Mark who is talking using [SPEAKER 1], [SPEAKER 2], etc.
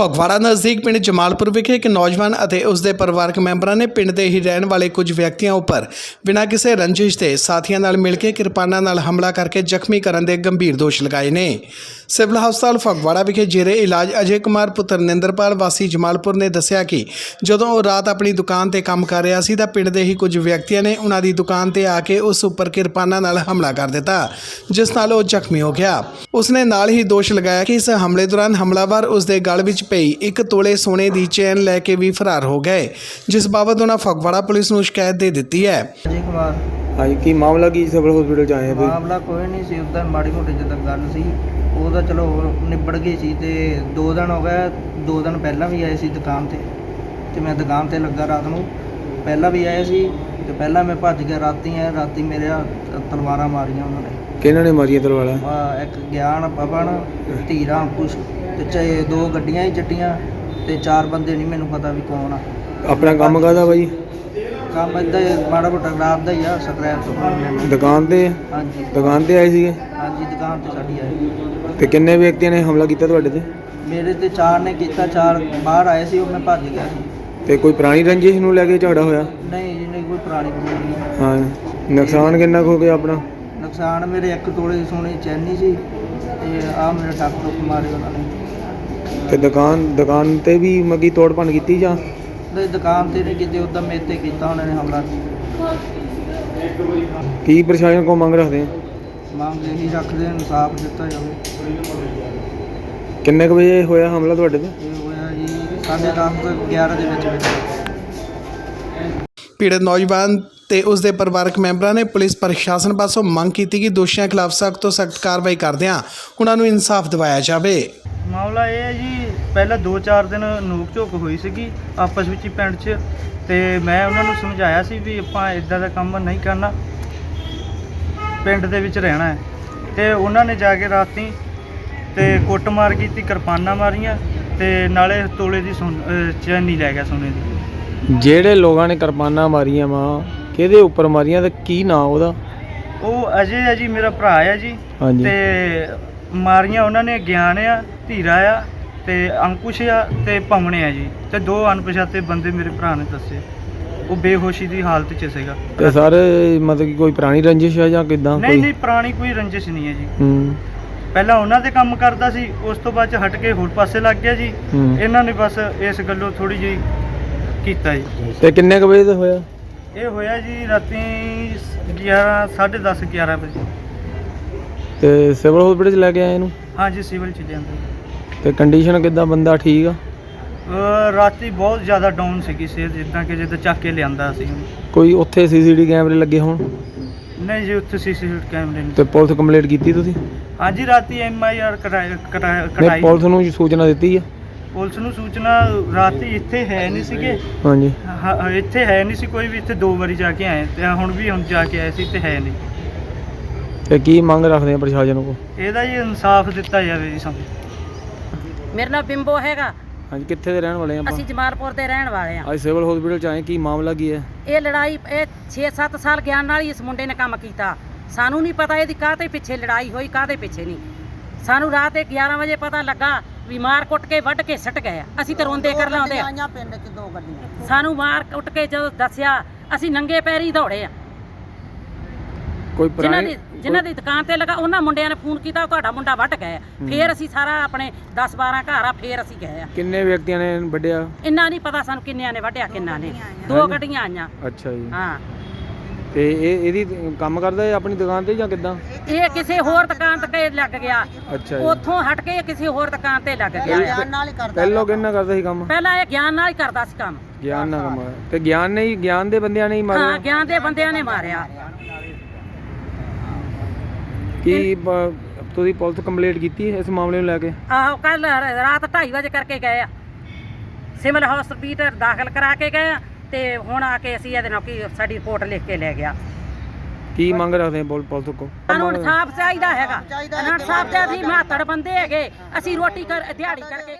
[SPEAKER 1] ਫਗਵਾੜਾ ਨਜ਼ਦੀਕ ਪਿੰਡ ਜਮਾਲਪੁਰ ਵਿਖੇ ਇੱਕ ਨੌਜਵਾਨ ਅਤੇ ਉਸ ਦੇ ਪਰਿਵਾਰਕ ਮੈਂਬਰਾਂ ਨੇ ਪਿੰਡ ਦੇ ਹੀ ਰਹਿਣ ਵਾਲੇ ਕੁਝ ਵਿਅਕਤੀਆਂ ਉੱਪਰ ਬਿਨਾਂ ਕਿਸੇ ਰੰਜਿਸ਼ ਦੇ ਸਾਥੀਆਂ ਨਾਲ ਮਿਲ ਕੇ ਕਿਰਪਾਨਾਂ ਨਾਲ ਹਮਲਾ ਕਰਕੇ ਜ਼ਖਮੀ ਕਰਨ ਦੇ ਗੰਭੀਰ ਦੋਸ਼ ਲਗਾਏ ਨੇ। ਸਿਵਲ ਹਸਪਤਾਲ ਫਗਵਾੜਾ ਵਿਖੇ ਜੇਰੇ ਇਲਾਜ ਅਜੇ ਕੁਮਾਰ, ਪੁੱਤਰ ਨਿੰਦਰਪਾਲ, ਵਾਸੀ ਜਮਾਲਪੁਰ ਨੇ ਦੱਸਿਆ ਕਿ ਜਦੋਂ ਉਹ ਰਾਤ ਆਪਣੀ ਦੁਕਾਨ ਤੇ ਕੰਮ ਕਰ ਰਿਹਾ ਸੀ ਤਾਂ ਪਿੰਡ ਦੇ ਹੀ ਕੁਝ ਵਿਅਕਤੀਆਂ ਨੇ ਉਹਨਾਂ ਦੀ ਦੁਕਾਨ ਤੇ ਆ ਕੇ ਉਸ ਉੱਪਰ ਕਿਰਪਾਨਾਂ ਨਾਲ ਹਮਲਾ ਕਰ ਦਿੱਤਾ, ਜਿਸ ਨਾਲ ਉਹ ਜ਼ਖਮੀ ਹੋ ਗਿਆ। ਉਸਨੇ ਨਾਲ ਹੀ ਦੋਸ਼ ਲਗਾਇਆ ਕਿ ਇਸ ਹਮਲੇ ਦੌਰਾਨ ਹਮਲਾਵਰ ਉਸ ਦੇ ਗਲ ਵਿੱਚ ਪਈ। ਇੱਕ ਤੋਲੇ ਸੋਨੇ ਦੀ ਚੇਨ ਲੈ ਕੇ ਵੀ ਫਰਾਰ ਹੋ ਗਏ ਜਿਸ ਬਾਬਤ ਉਹਨਾਂ ਫਗਵਾੜਾ ਪੁਲਿਸ ਨੂੰ ਸ਼ਿਕਾਇਤ ਦੇ ਦਿੱਤੀ ਹੈ।
[SPEAKER 2] ਅਜੇ ਕੁਮਾਰ
[SPEAKER 3] ਹਾਂਜੀ ਕੀ ਮਾਮਲਾ ਕੀ ਸਿਵਲ ਹਸਪੀਟਲ ਚ ਆਏ ਆ ਤੁਸੀਂ?
[SPEAKER 2] ਮਾਮਲਾ ਕੋਈ ਨਹੀਂ ਸੀ ਉਦਾਂ ਮਾੜੀ ਮੋਟੀ ਜਦੋਂ ਗੱਲ ਸੀ। ਉਹ ਤਾਂ ਚਲੋ ਨਿਬੜ ਗਈ ਸੀ ਤੇ ਦੋ ਦਿਨ ਹੋ ਗਏ ਦੋ ਦਿਨ ਪਹਿਲਾਂ ਵੀ ਆਏ ਸੀ ਦੁਕਾਨ ਤੇ। ਤੇ ਮੈਂ ਦੁਕਾਨ ਤੇ ਲੱਗਾ ਰਾਤ ਨੂੰ। ਪਹਿਲਾਂ ਵੀ ਆਏ ਸੀ ਤੇ ਪਹਿਲਾਂ ਮੈਂ ਭੱਜ ਗਿਆ ਰਾਤੀ ਆਇਆ ਰਾਤੀ ਮੇਰੇ ਆ ਤਲਵਾਰਾਂ ਮਾਰੀਆਂ ਉਹਨਾਂ ਨੇ।
[SPEAKER 3] ਕਿਹਨਾਂ ਨੇ ਮਾਰੀਆਂ ਤਲਵਾਰਾਂ?
[SPEAKER 2] ਆਹ ਇੱਕ ਗਿਆਨ ਪਵਨ ਧੀਰਾ ਕੁਛ। ਤੇ ਚਾਹੇ ਦੋ ਗੱਡੀਆਂ ਹੀ ਚੱਟੀਆਂ ਤੇ ਚਾਰ ਬੰਦੇ ਨਹੀਂ ਮੈਨੂੰ ਪਤਾ ਵੀ ਕੌਣ ਆ।
[SPEAKER 3] ਆਪਣਾ ਕੰਮ ਕਾਹਦਾ ਬਾਈ?
[SPEAKER 2] ਕੰਮ ਏਦਾਂ ਹੀ ਮਾੜਾ ਮੋਟਾ ਰਾਤ ਦਾ ਹੀ ਆ ਸਕਰੈਪ ਤੋਂ
[SPEAKER 3] ਦੁਕਾਨ ਤੇ?
[SPEAKER 2] ਹਾਂਜੀ।
[SPEAKER 3] ਦੁਕਾਨ ਤੇ ਆਏ ਸੀਗੇ?
[SPEAKER 2] ਹਾਂਜੀ ਦੁਕਾਨ ਤੇ ਸਾਡੀ ਆਏ।
[SPEAKER 3] ਤੇ ਕਿੰਨੇ ਵਿਅਕਤੀਆਂ ਨੇ ਹਮਲਾ ਕੀਤਾ ਤੁਹਾਡੇ ਤੇ?
[SPEAKER 2] ਮੇਰੇ ਤੇ ਚਾਰ ਨੇ ਕੀਤਾ ਚਾਰ ਬਾਹਰ ਆਏ ਸੀ ਉਹ ਮੈਂ ਭੱਜ ਗਿਆ ਸੀ।
[SPEAKER 3] ਤੇ ਕੋਈ ਪੁਰਾਣੀ ਰੰਜਿਸ਼ ਨੂੰ ਲੈ ਕੇ ਝਗੜਾ ਹੋਇਆ?
[SPEAKER 2] ਨਹੀਂ ਜੀ ਨਹੀਂ ਕੋਈ ਪੁਰਾਣੀ ਪੁਰਾਣੀ ਨਹੀਂ।
[SPEAKER 3] ਹਾਂ ਨੁਕਸਾਨ ਕਿੰਨਾ ਕੁ ਹੋ ਗਿਆ ਆਪਣਾ?
[SPEAKER 2] ਨੁਕਸਾਨ ਮੇਰੇ ਇੱਕ ਤੋਲੇ ਦੀ ਸੋਨੇ ਦੀ ਚੈਨੀ ਸੀ ਤੇ ਆ ਮੇਰੇ ਟੱਕ ਟੁੱਕ ਮਾਰੇ ਉਹਨਾਂ ਨੇ।
[SPEAKER 3] ਤੇ ਦੁਕਾਨ ਦੁਕਾਨ ਤੇ ਵੀ ਮੱਗੀ ਤੋੜ ਭੰਨ ਕੀਤੀ ਜਾਂ?
[SPEAKER 2] ਤੇ ਦੁਕਾਨ ਤੇ ਨਹੀਂ ਕਿਤੇ ਉਦਾਂ ਮੇਰੇ ਤੇ ਕੀਤਾ ਉਹਨਾਂ ਨੇ ਹਮਲਾ।
[SPEAKER 3] ਕੀ ਪ੍ਰਸ਼ਾਸਨ ਕੋ ਮੰਗ ਰੱਖਦੇ ਆ?
[SPEAKER 2] ਮੰਗ ਇਹੀ ਰੱਖਦੇ ਇਨਸਾਫ ਦਿੱਤਾ ਜਾਵੇ।
[SPEAKER 3] ਕਿੰਨੇ ਕੁ ਵਜੇ ਹੋਇਆ ਹਮਲਾ ਤੁਹਾਡੇ ਤੇ?
[SPEAKER 2] ਇਹ ਹੋਇਆ ਜੀ 10:30 ਤੋਂ 11 ਦੇ ਵਿੱਚ ਵਿੱਚ।
[SPEAKER 1] ਪੀੜਤ ਨੌਜਵਾਨ ਤੇ ਉਸ ਦੇ ਪਰਿਵਾਰਕ ਮੈਂਬਰਾਂ ਨੇ ਪੁਲਿਸ ਪ੍ਰਸ਼ਾਸਨ ਪਾਸੋਂ ਮੰਗ ਕੀਤੀ ਕਿ ਦੋਸ਼ੀਆਂ ਖਿਲਾਫ ਸਖਤ ਤੋਂ ਸਖਤ ਕਾਰਵਾਈ ਕਰਦਿਆਂ ਉਹਨਾਂ ਨੂੰ ਇਨਸਾਫ ਦਿਵਾਇਆ ਜਾਵੇ।
[SPEAKER 2] ਮਾਮਲਾ ਇਹ ਹੈ ਜੀ ਪਹਿਲਾਂ 2-4 ਦਿਨ ਨੂਕ ਝੋਕ ਹੋਈ ਸੀਗੀ ਆਪਸ ਵਿੱਚ ਹੀ ਪਿੰਡ 'ਚ ਤੇ ਮੈਂ ਉਹਨਾਂ ਨੂੰ ਸਮਝਾਇਆ ਸੀ ਵੀ ਆਪਾਂ ਇਦਾਂ ਦਾ ਕੰਮ ਨਹੀਂ ਕਰਨਾ ਪਿੰਡ ਦੇ ਵਿੱਚ ਰਹਿਣਾ ਹੈ। ਤੇ ਉਹਨਾਂ ਨੇ ਜਾ ਕੇ ਰਾਤੀ ਤੇ ਕੁੱਟਮਾਰ ਕੀਤੀ ਕਿਰਪਾਨਾਂ ਮਾਰੀਆਂ ਤੇ ਨਾਲੇ ਤੋਲੇ ਦੀ ਚੈਨੀ ਲੈ ਗਿਆ ਸੋਨੇ ਦੀ।
[SPEAKER 3] ਜਿਹੜੇ ਲੋਕਾਂ ਨੇ ਕਿਰਪਾਨਾਂ ਮਾਰੀਆਂ ਵਾ ਕਿਹਦੇ ਉੱਪਰ ਮਾਰੀਆਂ ਤੇ ਕੀ ਨਾਂ ਉਹਦਾ?
[SPEAKER 2] ਉਹ ਅਜੇ ਹੈ ਜੀ ਮੇਰਾ ਭਰਾ ਹੈ ਜੀ ਤੇ ਮਾਰੀਆਂ ਉਹਨਾਂ ਨੇ ਗਿਆਨ ਆ ਧੀਰਾ ਆ ਤੇ ਅੰਕੁਸ਼ ਆ ਤੇ ਪਵਨੇ ਆ ਜੀ। ਤੇ ਦੋ ਅਣਪਛਾਤੇ ਬੰਦੇ ਮੇਰੇ ਭਰਾ ਨੇ ਦੱਸੇ। ਉਹ ਬੇਹੋਸ਼ੀ ਦੀ ਹਾਲਤ 'ਚ ਸੀਗਾ।
[SPEAKER 3] ਤੇ ਸਾਰੇ ਮਤਲਬ ਕਿ ਕੋਈ ਪੁਰਾਣੀ ਰੰਜਿਸ਼ ਹੈ ਜਾਂ ਕਿਦਾਂ?
[SPEAKER 2] ਨਹੀਂ
[SPEAKER 3] ਕੋਈ
[SPEAKER 2] ਨਹੀਂ ਪੁਰਾਣੀ ਕੋਈ ਰੰਜਿਸ਼ ਨਹੀਂ ਹੈ ਜੀ।
[SPEAKER 3] ਹੂੰ।
[SPEAKER 2] ਪਹਿਲਾਂ ਉਹਨਾਂ ਦੇ ਕੰਮ ਕਰਦਾ ਸੀ ਉਸ ਤੋਂ ਬਾਅਦ ਚ ਹਟ ਕੇ ਹੋਰ ਪਾਸੇ ਲੱਗ ਗਿਆ ਜੀ।
[SPEAKER 3] ਹੂੰ।
[SPEAKER 2] ਇਹਨਾਂ ਨੇ ਬਸ ਇਸ ਗੱਲੋਂ ਥੋੜੀ ਜਿਹੀ ਕੀਤਾ ਜੀ।
[SPEAKER 3] ਤੇ ਕਿੰਨੇ ਕੁ ਵਜੇ ਦਾ ਹੋਇਆ?
[SPEAKER 2] ਇਹ ਹੋਇਆ ਜੀ ਰਾਤੀ 11 10:30 11 ਵਜੇ।
[SPEAKER 3] ਤੇ ਸਿਵਲ ਹਸਪੀਟਲ ਚ ਲੈ ਕੇ ਆਏ ਇਹਨੂੰ?
[SPEAKER 2] ਹਾਂਜੀ ਸਿਵਲ ਚ ਲਿਆਂਦਾ
[SPEAKER 3] ਤੇ ਕੰਡੀਸ਼ਨ ਕਿਦਾਂ ਬੰਦਾ ਠੀਕ ਆ?
[SPEAKER 2] ਅਹ ਰਾਤੀ ਬਹੁਤ ਜ਼ਿਆਦਾ ਡਾਊਨ ਸੀਗੀ ਸਿਹਤ ਜਿੱਦਾਂ ਕਿ ਜਿੱਦਾਂ ਚੱਕ ਕੇ ਲਿਆਂਦਾ ਸੀ
[SPEAKER 3] ਕੋਈ ਉੱਥੇ ਸੀਸੀਟੀ ਕੈਮਰੇ ਲੱਗੇ ਹੋਣ?
[SPEAKER 2] ਨਹੀਂ ਜੀ ਉੱਥੇ ਸੀਸੀਟੀਵੀ ਕੈਮਰੇ ਨਹੀਂ।
[SPEAKER 3] ਤੇ ਪੁਲਿਸ ਕੰਪਲੇਂਟ ਕੀਤੀ ਤੁਸੀਂ?
[SPEAKER 2] ਹਾਂਜੀ ਰਾਤੀ ਐਮ ਆਈ ਆਰ ਕਟਾਈ
[SPEAKER 3] ਨਹੀਂ
[SPEAKER 2] ਕਟਾਈ
[SPEAKER 3] ਪੁਲਿਸ ਨੂੰ ਸੂਚਨਾ ਦਿੱਤੀ ਆ?
[SPEAKER 2] ਪੁਲਿਸ ਨੂੰ ਸੂਚਨਾ ਰਾਤੀ ਇੱਥੇ ਹੈ ਨਹੀਂ ਸੀਗੇ।
[SPEAKER 3] ਹਾਂਜੀ।
[SPEAKER 2] ਹਾਂ, ਹਾਂ, ਇੱਥੇ ਹੈ ਨਹੀਂ ਸੀ ਕੋਈ ਵੀ ਇੱਥੇ ਦੋ ਵਾਰੀ ਜਾ ਕੇ ਆਏ। ਤੇ ਹੁਣ ਵੀ ਹੁਣ ਜਾ ਕੇ ਆਏ ਸੀ ਤੇ ਹੈ ਨਹੀਂ।
[SPEAKER 3] ਤੇ ਕੀ ਮੰਗ ਰੱਖਦੇ ਆ ਪ੍ਰਸ਼ਾਸਨ ਕੋ
[SPEAKER 2] ਇਹਦਾ ਜੀ ਇਨਸਾਫ ਦਿੱਤਾ ਜਾਵੇ ਜੀ ਸਾਨੂੰ।
[SPEAKER 4] ਮੇਰਾ ਨਾਮ ਬਿੰਬੋ ਹੈਗਾ।
[SPEAKER 3] ਹਾਂਜੀ ਕਿੱਥੇ ਦੇ ਰਹਿਣ ਵਾਲੇ ਆ ਆਪਾਂ?
[SPEAKER 4] ਅਸੀਂ ਜਮਾਲਪੁਰ ਦੇ ਰਹਿਣ ਵਾਲੇ ਆ।
[SPEAKER 3] ਅੱਜ ਸਿਵਲ ਹਸਪੀਟਲ ਚ ਆਏ ਕੀ ਮਾਮਲਾ ਕੀ ਹੈ?
[SPEAKER 4] ਇਹ ਲੜਾਈ ਇਹ 6-7 ਸਾਲ ਗਿਆਨ ਨਾਲ ਹੀ ਇਸ ਮੁੰਡੇ ਨੇ ਕੰਮ ਕੀਤਾ। ਸਾਨੂੰ ਨਹੀਂ ਪਤਾ ਇਹਦੀ ਕਾਹਦੇ ਪਿੱਛੇ ਲੜਾਈ ਹੋਈ ਕਾਹਦੇ ਪਿੱਛੇ ਨਹੀਂ। ਸਾਨੂੰ ਰਾਤ ਦੇ 11 ਵਜੇ ਪਤਾ ਲੱਗਾ ਵੀ ਮਾਰ ਕੁੱਟ ਕੇ ਵੱਢ ਕੇ ਸੱਟ ਗਏ ਆ। ਅਸੀਂ ਤਾਂ ਰੋਂਦੇ ਕਰ ਲਾਉਂਦੇ ਆ।
[SPEAKER 2] ਪਿੰਡ 'ਚ ਦੋ ਗੱਡੀਆਂ।
[SPEAKER 4] ਸਾਨੂੰ ਮਾਰ ਕੁੱਟ ਕੇ ਜਦੋਂ ਦੱਸਿਆ ਅਸੀਂ ਨੰਗੇ ਪੈਰੀ ਦੌੜੇ ਆ।
[SPEAKER 3] ਕੋਈ
[SPEAKER 4] ਜਿਨ੍ਹਾਂ
[SPEAKER 3] ਪੁਰਾਣੀ
[SPEAKER 4] ਦੀ ਜਿਨ੍ਹਾਂ ਦੀ ਦੁਕਾਨ ਤੇ ਲਗਾ ਉਹਨਾਂ ਮੁੰਡਿਆਂ ਨੇ ਫੋਨ ਕੀਤਾ ਤੁਹਾਡਾ ਮੁੰਡਾ ਵੱਢ ਗਿਆ ਫੇਰ ਅਸੀਂ ਸਾਰਾ ਆਪਣੇ 10 12 ਘਰ ਆ ਫੇਰ ਅਸੀਂ ਗਏ ਆ।
[SPEAKER 3] ਕਿੰਨੇ ਵਿਅਕਤੀਆਂ ਨੇ ਵੱਢਿਆ?
[SPEAKER 4] ਇੰਨਾ ਨਹੀਂ ਪਤਾ ਸਾਨੂੰ ਕਿੰਨਿਆਂ ਨੇ ਵੱਢਿਆ ਕਿੰਨਾ ਨੇ। ਦੋ ਗੱਡੀਆਂ ਆਈਆਂ।
[SPEAKER 3] ਅੱਛਾ ਜੀ।
[SPEAKER 4] ਹਾਂ।
[SPEAKER 3] ਤੇ ਇਹ ਇਹਦੀ ਕੰਮ ਕਰਦਾ ਹੈ ਆਪਣੀ ਦੁਕਾਨ ਤੇ ਜਾਂ ਕਿਦਾਂ?
[SPEAKER 4] ਇਹ ਕਿਸੇ ਹੋਰ ਦੁਕਾਨ ਤੇ ਲੱਗ ਗਿਆ।
[SPEAKER 3] ਅੱਛਾ ਜੀ।
[SPEAKER 4] ਉੱਥੋਂ ਹਟ ਕੇ ਇਹ ਕਿਸੇ ਹੋਰ ਦੁਕਾਨ ਤੇ ਲੱਗ ਗਿਆ।
[SPEAKER 3] ਪਹਿਲਾਂ ਕਿੰਨਾ ਕਰਦਾ ਸੀ ਕੰਮ?
[SPEAKER 4] ਪਹਿਲਾਂ ਇਹ ਗਿਆਨ ਨਾਲ ਹੀ ਕਰਦਾ ਸੀ ਕੰਮ।
[SPEAKER 3] ਗਿਆਨ ਨਾਲ ਕੰਮ। ਤੇ ਗਿਆਨ ਨੇ ਹੀ ਗਿਆਨ ਦੇ ਬੰਦਿਆਂ ਨੇ ਹੀ
[SPEAKER 4] ਹਾਂ
[SPEAKER 3] ਮਾਰਿਆ
[SPEAKER 4] ਗਿਆਨ ਦੇ ਬੰਦਿਆਂ ਨੇ ਮਾਰਿਆ।
[SPEAKER 3] ਕੀ ਬ- ਤੁਸੀਂ ਪੁਲਿਸ ਕੰਪਲੇਂਟ ਕੀਤੀ ਇਸ ਮਾਮਲੇ ਨੂੰ ਲੈ ਕੇ?
[SPEAKER 4] ਆਹੋ ਕੱਲ ਰਾਤ 2:30 ਵਜੇ ਕਰਕੇ ਗਏ ਆ। ਸਿਵਲ ਹਸਪੀਟਲ ਦਾਖਲ ਕਰਾ ਕੇ ਗਏ ਆ ਤੇ ਹੁਣ ਆ ਕੇ ਅਸੀਂ ਇਹਦੇ ਨਾਲ ਕੀ ਸਾਡੀ ਰਿਪੋਰਟ ਲਿਖ ਕੇ ਲੈ ਗਿਆ।
[SPEAKER 3] ਕੀ ਮੰਗ ਰੱਖਦੇ ਆ ਪੁਲ- ਪੁਲਿਸ ਕੋ
[SPEAKER 4] ਸਾਨੂੰ ਇਨਸਾਫ ਚਾਹੀਦਾ ਹੈਗਾ। ਇਨਸਾਫ ਤੇ ਅਸੀਂ ਮਾਤੜ ਬੰਦੇ ਹੈਗੇ। ਅਸੀਂ ਰੋਟੀ ਕਰ ਦਿਹਾੜੀ ਕਰਕੇ